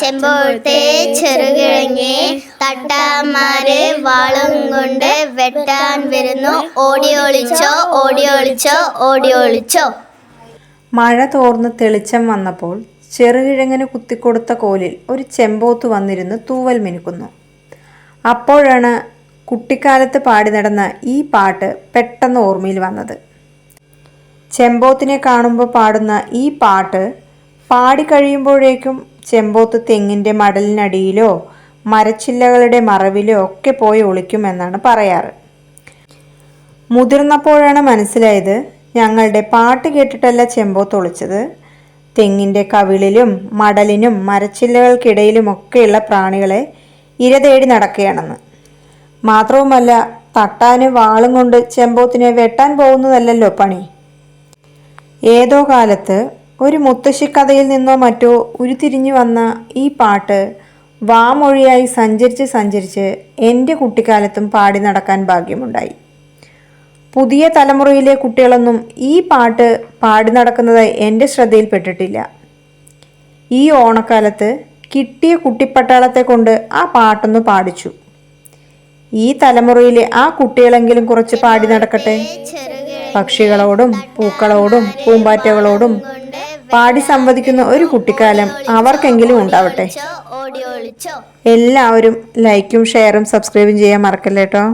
ചെമ്പോഴത്തെ ചെറുകിഴങ്ങി തട്ടാമാരെ വാളും കൊണ്ട് വെട്ടാൻ വരുന്നു. ഓടി ഒളിച്ചോ ഓടി ഒളിച്ചോ ഓടി ഒളിച്ചോ മഴ തോർന്ന് തെളിച്ചം വന്നപ്പോൾ ചെറുകിഴങ്ങിന് കുത്തിക്കൊടുത്ത കോലിൽ ഒരു ചെമ്പോത്ത് വന്നിരുന്ന് തൂവൽ മിനുക്കുന്നു. അപ്പോഴാണ് കുട്ടിക്കാലത്ത് പാടി നടന്ന ഈ പാട്ട് പെട്ടെന്ന് ഓർമ്മയിൽ വന്നത്. ചെമ്പോത്തിനെ കാണുമ്പോൾ പാടുന്ന ഈ പാട്ട് പാടിക്കഴിയുമ്പോഴേക്കും ചെമ്പോത്ത് തെങ്ങിന്റെ മടലിനടിയിലോ മരച്ചില്ലകളുടെ മറവിലോ ഒക്കെ പോയി ഒളിക്കുമെന്നാണ് പറയാറ്. മുതിർന്നപ്പോഴാണ് മനസ്സിലായത് ഞങ്ങളുടെ പാട്ട് കേട്ടിട്ടല്ല ചെമ്പോത്ത് ഒളിച്ചത്. തെങ്ങിന്റെ കവിളിലും മടലിനും മരച്ചില്ലകൾക്കിടയിലുമൊക്കെയുള്ള പ്രാണികളെ ഇര തേടി നടക്കുകയാണെന്ന്. മാത്രവുമല്ല തട്ടാന് വാളും കൊണ്ട് ചെമ്പോത്തിനെ വെട്ടാൻ പോകുന്നതല്ലല്ലോ പണി. ഏതോ കാലത്ത് ഒരു മുത്തശ്ശിക്കഥയിൽ നിന്നോ മറ്റോ ഉരുത്തിരിഞ്ഞു വന്ന ഈ പാട്ട് വാമൊഴിയായി സഞ്ചരിച്ച് സഞ്ചരിച്ച് എന്റെ കുട്ടിക്കാലത്തും പാടി നടക്കാൻ ഭാഗ്യമുണ്ടായി. പുതിയ തലമുറയിലെ കുട്ടികളൊന്നും ഈ പാട്ട് പാടി നടക്കുന്നത് എന്റെ ശ്രദ്ധയിൽപ്പെട്ടിട്ടില്ല. ഈ ഓണക്കാലത്ത് കിട്ടിയ കുട്ടിപ്പട്ടാളത്തെ കൊണ്ട് ആ പാട്ടൊന്ന് പാടിച്ചു. ഈ തലമുറയിലെ ആ കുട്ടികളെങ്കിലും കുറച്ച് പാടി നടക്കട്ടെ. പക്ഷികളോടും പൂക്കളോടും പൂമ്പാറ്റകളോടും പാടി സംവദിക്കുന്ന ഒരു കുട്ടിക്കാലം അവർക്കെങ്കിലും ഉണ്ടാവട്ടെ. എല്ലാവരും ലൈക്കും ഷെയറും സബ്സ്ക്രൈബും ചെയ്യാൻ മറക്കല്ലേട്ടോ